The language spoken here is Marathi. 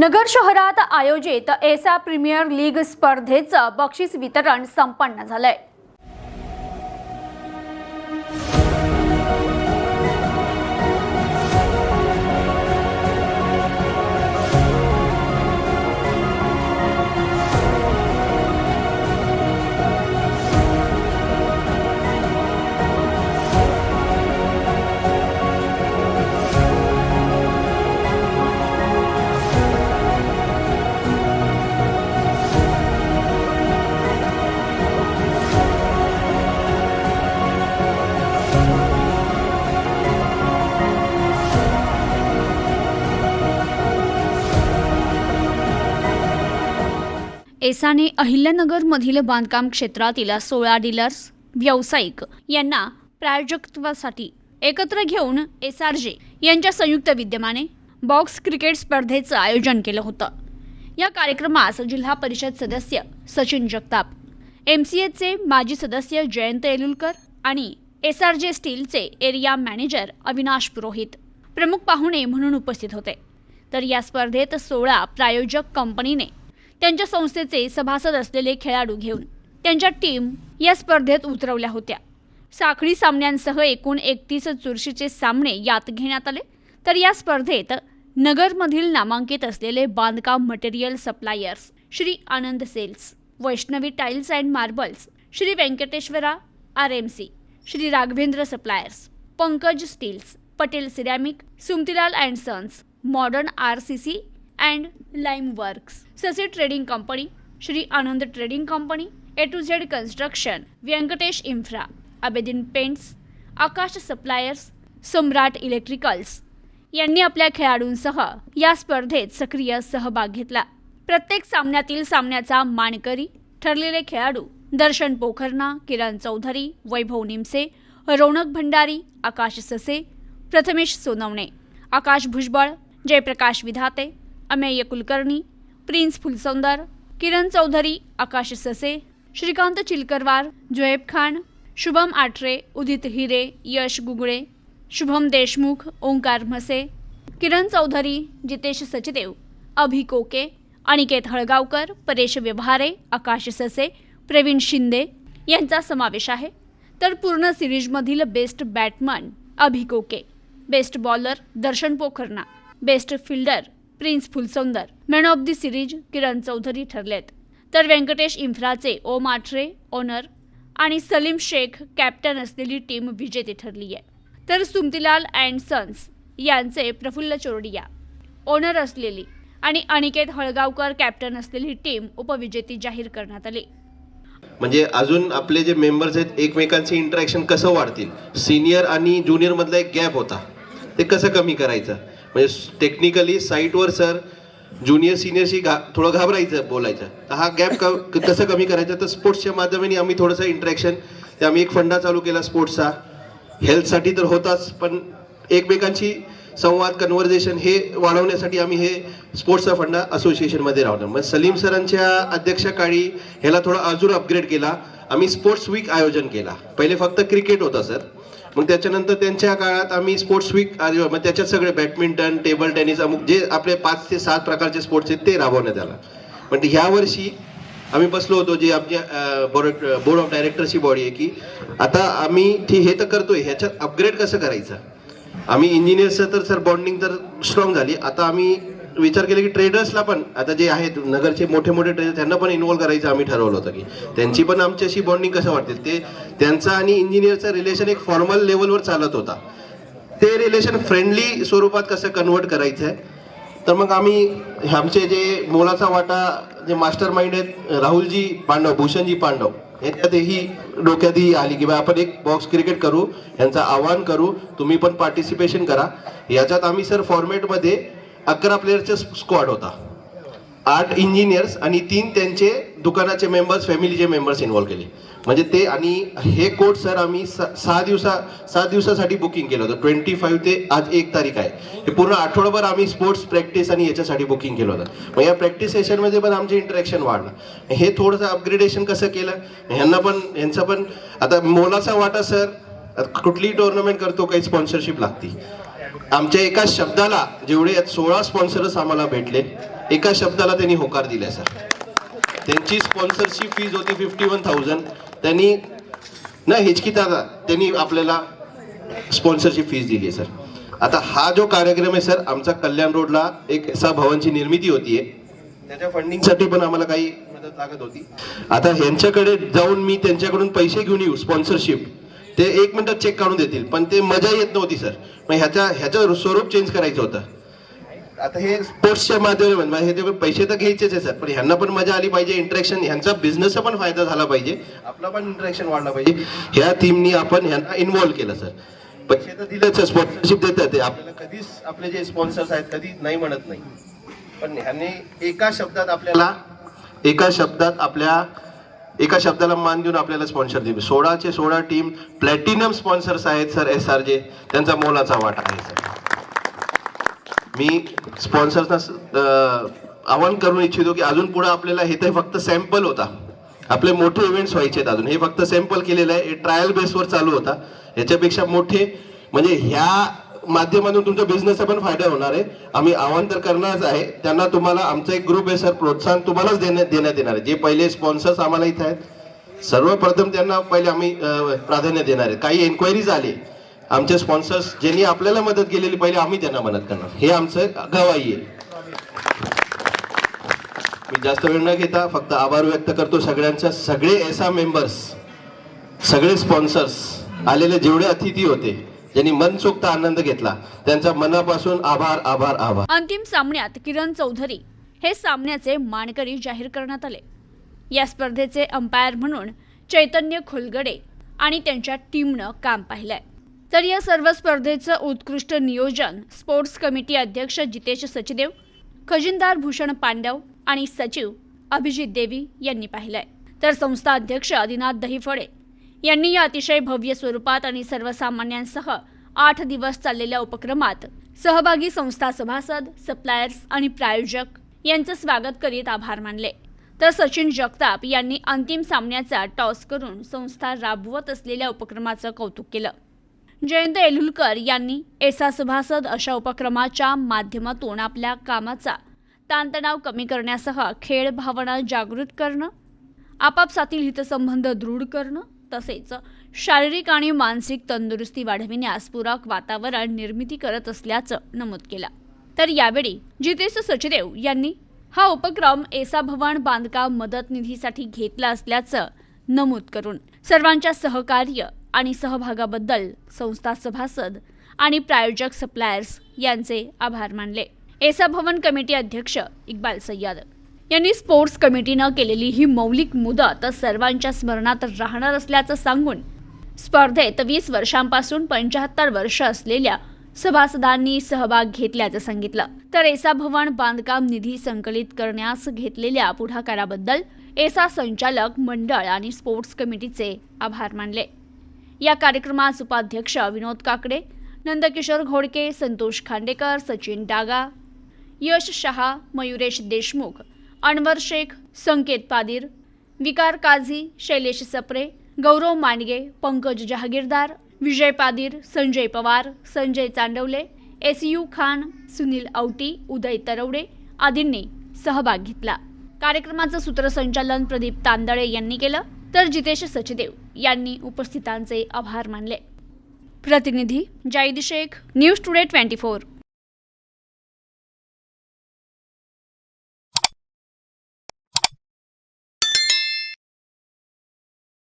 नगर शहरात आयोजित एसा प्रीमियर लीग स्पर्धेचं बक्षीस वितरण संपन्न झालंय. एसाने अहिल्यानगरमधील बांधकाम क्षेत्रातील सोळा डीलर्स व्यावसायिक यांना प्रायोजकत्वासाठी एकत्र घेऊन एस आर जे यांच्या संयुक्त विद्यमाने बॉक्स क्रिकेट स्पर्धेचं आयोजन केलं होतं. या कार्यक्रमास जिल्हा परिषद सदस्य सचिन जगताप एम सी एचे माजी सदस्य जयंत येलुलकर आणि एस आर जे स्टीलचे एरिया मॅनेजर अविनाश पुरोहित प्रमुख पाहुणे म्हणून उपस्थित होते. तर या स्पर्धेत सोळा प्रायोजक कंपनीने त्यांच्या संस्थेचे सभासद असलेले खेळाडू घेऊन त्यांच्या टीम या स्पर्धेत उतरवल्या होत्या. साखळी सामन्यांसह एकूण एकतीस चुरशीचे सामने यात घेण्यात आले. तर या स्पर्धेत नगरमधील नामांकित असलेले बांधकाम material suppliers Shri Anand sales Vaishnavi tiles and marbles Shri Venkateshwara R M C Shri Raghavendra suppliers Pankaj steels Patel ceramic Sumatilal and sons modern R C C and lime works. Sasi trading company Shri Anand trading company A to Z construction Venkatesh infra Abedin paints Akash suppliers Samrat electricals. यांनी आपल्या खेळाडूंसह या स्पर्धेत सक्रिय सहभाग घेतला. प्रत्येक सामन्यातील सामन्याचा मानकरी ठरलेले खेळाडू दर्शन पोखरना किरण चौधरी वैभव निमसे रौनक भंडारी आकाश ससे प्रथमेश सोनवणे आकाश भुजबळ जयप्रकाश विधाते अमेय कुलकर्णी प्रिन्स फुलसौंदर किरण चौधरी आकाश ससे श्रीकांत चिलकरवार जोएब खान शुभम आठरे उदित हिरे यश गुगळे शुभम देशमुख ओंकार म्हसे किरण चौधरी जितेश सचदेव अभि कोके अनिकेत हळगावकर परेश व्यवहारे आकाश ससे प्रवीण शिंदे यांचा समावेश आहे. तर पूर्ण सिरीजमधील best batsman Abhi Koke best bowler Darshan Pokharna best fielder Prince Phulsaundar man of the series Kiran Chaudhari ठरलेत. तर व्यंकटेश इम्फ्राचे ओम आठरे ओनर आणि सलीम शेख कॅप्टन असलेली टीम विजेते ठरली आहे तर सुमतीलाल अँड सन्स यांचे प्रफुल्ल चोरडिया ओनर असलेली आणि अनिकेत हळगावकर कॅप्टन असलेली टीम उपविजेती जाहीर करण्यात आली. म्हणजे अजून आपले जे मेंबर्स आहेत एकमेकांचे इंटरॅक्शन कसं वाढतील? सिनियर आणि ज्युनियर मधला एक गॅप होता. ते कसं कमी करायचं? म्हणजे टेक्निकली साईटवर सर ज्युनियर सिनियरशी घा थोडं घाबरायचं बोलायचं. तर हा गॅप क कसं कमी करायचा? तर स्पोर्ट्सच्या माध्यमाने आम्ही थोडंसं इंटरॅक्शन ते आम्ही एक फंडा चालू केला स्पोर्ट्सचा हेल्थसाठी तर होताच पण एकमेकांशी संवाद कन्व्हर्जेशन हे वाढवण्यासाठी आम्ही हे स्पोर्ट्सचा फंडा असोसिएशनमध्ये राहतो मग सलीम सरांच्या अध्यक्षकाळी ह्याला थोडा अजून अपग्रेड केला. आम्ही स्पोर्ट्स वीक आयोजन केला. पहिले फक्त क्रिकेट होता सर मग त्याच्यानंतर त्यांच्या काळात आम्ही स्पोर्ट्स वीक मग त्याच्यात सगळे बॅडमिंटन टेबल टेनिस अमुक जे आपले पाच ते सात प्रकारचे स्पोर्ट्स आहेत ते राबवण्यात आला. पण ह्या वर्षी आम्ही बसलो होतो जे आमच्या बोर्ड बोर्ड ऑफ डायरेक्टरची बॉडी आहे की आता आम्ही ठीक हे तर करतोय. ह्याच्यात अपग्रेड कसं करायचं? आम्ही इंजिनियर्सचं तर सर बॉन्डिंग तर स्ट्रॉंग झाली. आता आम्ही विचार केला की ट्रेडर्सला पण आता जे आहेत नगरचे मोठे मोठे ट्रेडर्स त्यांना पण इन्व्हॉल्व करायचं आम्ही ठरवलं होतं की. त्यांची पण आमच्याशी बॉन्डिंग कसं वाटतील? ते त्यांचा आणि इंजिनियरचं रिलेशन एक फॉर्मल लेवलवर चालत होता. ते रिलेशन फ्रेंडली स्वरूपात कसं कन्वर्ट करायचं आहे तर मग आम्ही आमचे जे मोलाचा वाटा जे मास्टर माइंड आहेत राहुलजी पांडव भूषणजी पांडव ह्याच्यातही डोक्यातही आली की बा आपण एक बॉक्स क्रिकेट करू यांचं आवाहन करू तुम्ही पण पार्टिसिपेशन करा. याच्यात आम्ही सर फॉर्मेटमध्ये अकरा प्लेअरचा स्क्वॉड होता. आठ इंजिनियर्स आणि तीन त्यांचे दुकानाचे मेंबर्स फॅमिलीचे मेंबर्स इन्व्हॉल्व केले. म्हणजे ते आणि हे कोट सर आम्ही स- सहा दिवसा सात दिवसासाठी बुकिंग केलं होतं. ट्वेंटी फाईव्ह ते आज एक तारीख आहे. हे पूर्ण आठवडाभर आम्ही स्पोर्ट्स प्रॅक्टिस आणि याच्यासाठी बुकिंग केलं होतं. मग या प्रॅक्टिस सेशनमध्ये पण आमचे इंटरॅक्शन वाढलं. हे थोडंसं अपग्रेडेशन कसं केलं? ह्यांना पण ह्यांचं पण आता मोलाचा वाटा सर कुठलीही टुर्नामेंट करतो काही स्पॉन्सरशिप लागती. आमच्या एका शब्दाला जेवढे सोळा स्पॉन्सरच आम्हाला भेटले एका शब्दाला त्यांनी होकार दिला सर. त्यांची स्पॉन्सरशिप फीज होती फिफ्टी वन थाउजंड त्यांनी नाही हिचकिता त्यांनी आपल्याला स्पॉन्सरशिप फीज दिली आहे सर. आता हा जो कार्यक्रम आहे सर आमचा कल्याण रोडला एक असा भवनची निर्मिती होतीये. त्याच्या फंडिंगसाठी पण आम्हाला काही मदत लागत होती. आता ह्यांच्याकडे जाऊन मी त्यांच्याकडून पैसे घेऊन येऊ स्पॉन्सरशिप. ते एक मिनिटात चेक काढून देतील पण ते मजा येत नव्हती सर. मग ह्याच्या ह्याचं स्वरूप चेंज करायचं होतं. आता हे स्पोर्ट्सच्या माध्यमातून म्हणजे हे ते पैसे तर घ्यायचेच आहे सर पण ह्यांना पण मजा आली पाहिजे इंटरेक्शन ह्यांचा बिझनेसचा पण फायदा झाला पाहिजे आपला पण इंटरेक्शन वाढला पाहिजे. ह्या टीमनी आपण ह्यांना इन्व्हॉल्व केलं सर पैसे तर दिलेच स्पॉन्सरशिप देतात ते. आपल्याला कधीच आपले जे स्पॉन्सर्स आहेत कधी नाही म्हणत नाही. पण ह्यांनी एका शब्दात आपल्याला एका शब्दात आपल्या एका शब्दाला मान देऊन आपल्याला स्पॉन्सर दिले. सोळाचे सोळा टीम प्लॅटिनम स्पॉन्सर्स आहेत सर एस आर जे त्यांचा मोलाचा वाटा आहे सर मी स्पॉन्सर्सना आवाहन करून इच्छितो की अजून पुढे आपल्याला हे तर फक्त सॅम्पल होता. आपले मोठे इव्हेंट्स व्हायचे आहेत अजून. हे फक्त सॅम्पल केलेलं आहे. हे ट्रायल बेसवर चालू होता. याच्यापेक्षा मोठे म्हणजे ह्या माध्यमातून तुमच्या बिझनेसचा पण फायदा होणार आहे. आम्ही आवाहन तर करणारच आहे. त्यांना तुम्हाला आमचा एक ग्रुप आहे सर प्रोत्साहन तुम्हालाच देण्यात देण्यात येणार आहे. जे पहिले स्पॉन्सर्स आम्हाला इथे आहेत सर्वप्रथम त्यांना पहिले आम्ही प्राधान्य देणार आहे. काही एन्क्वायरीज आले आमचे स्पॉन्सर्स ज्यांनी आपल्याला मदत केलेली पहिले आम्ही त्यांना मदत करणार. हे आमचं गवाही आहे. मी जास्त वेळ न घेता फक्त आभार व्यक्त करतो सगळ्यांच्या सगळे एसा मेंबर्स सगळे स्पॉन्सर्स आलेले जेवढे अतिथी होते ज्यांनी मनसोक्त आनंद घेतला त्यांचा मनापासून आभार आभार आभार. अंतिम सामन्यात किरण चौधरी हे सामन्याचे मानकरी जाहीर करण्यात आले. या स्पर्धेचे अंपायर म्हणून चैतन्य खोलगडे आणि त्यांच्या टीमनं काम पाहिलंय. तर या सर्व स्पर्धेचं उत्कृष्ट नियोजन स्पोर्ट्स कमिटी अध्यक्ष जितेश सचदेव खजिनदार भूषण पांडव आणि सचिव अभिजित देवी यांनी पाहिलंय. तर संस्था अध्यक्ष आदिनाथ दहिफळे यांनी या अतिशय भव्य स्वरूपात आणि सर्वसामान्यांसह आठ दिवस चाललेल्या उपक्रमात सहभागी संस्था सभासद सप्लायर्स आणि प्रायोजक यांचं स्वागत करीत आभार मानले. तर सचिन जगताप यांनी अंतिम सामन्याचा टॉस करून संस्था राबवत असलेल्या उपक्रमाचं कौतुक केलं. जयंत एलुलकर यांनी एसा सभासद अशा उपक्रमाच्या माध्यमातून आपल्या कामाचा ताणतणाव कमी करण्यासह खेळ भावना जागृत करणं आपापसातील हितसंबंध दृढ करणं तसेच शारीरिक आणि मानसिक तंदुरुस्ती वाढविण्यास पूरक वातावरण निर्मिती करत असल्याचं नमूद केलं. तर यावेळी जितेश सचदेव यांनी हा उपक्रम एसा भवन बांधकाम मदत निधीसाठी घेतला असल्याचं नमूद करून सर्वांच्या सहकार्य आणि सहभागाबद्दल संस्था सभासद आणि प्रायोजक सप्लायर्स यांचे आभार मानले. एसा भवन कमिटी अध्यक्ष इक्बाल सय्यद यांनी स्पोर्ट्स कमिटीनं केलेली ही मौलिक मुदत सर्वांच्या स्मरणात राहणार असल्याचं सांगून स्पर्धेत वीस वर्षांपासून पंच्याहत्तर वर्ष असलेल्या सभासदांनी सहभाग घेतल्याचं सांगितलं. तर एसा भवन बांधकाम निधी संकलित करण्यास घेतलेल्या पुढाकाराबद्दल एसा संचालक मंडळ आणि स्पोर्ट्स कमिटीचे आभार मानले. या कार्यक्रमास उपाध्यक्ष विनोद काकडे नंदकिशोर घोडके संतोष खांडेकर सचिन डागा यश शहा मयुरेश देशमुख अनवर शेख संकेत पादीर विकार काझी शैलेश सप्रे गौरव मांडगे पंकज जहागीरदार विजय पादीर संजय पवार संजय चांडवले एस यू खान सुनील औटी उदय तरवडे आदींनी सहभाग घेतला. कार्यक्रमाचं सूत्रसंचालन प्रदीप तांदळे यांनी केलं. तर जितेश सचदेव यांनी उपस्थितांचे आभार मानले. प्रतिनिधी Zaid Shaikh news today twenty four.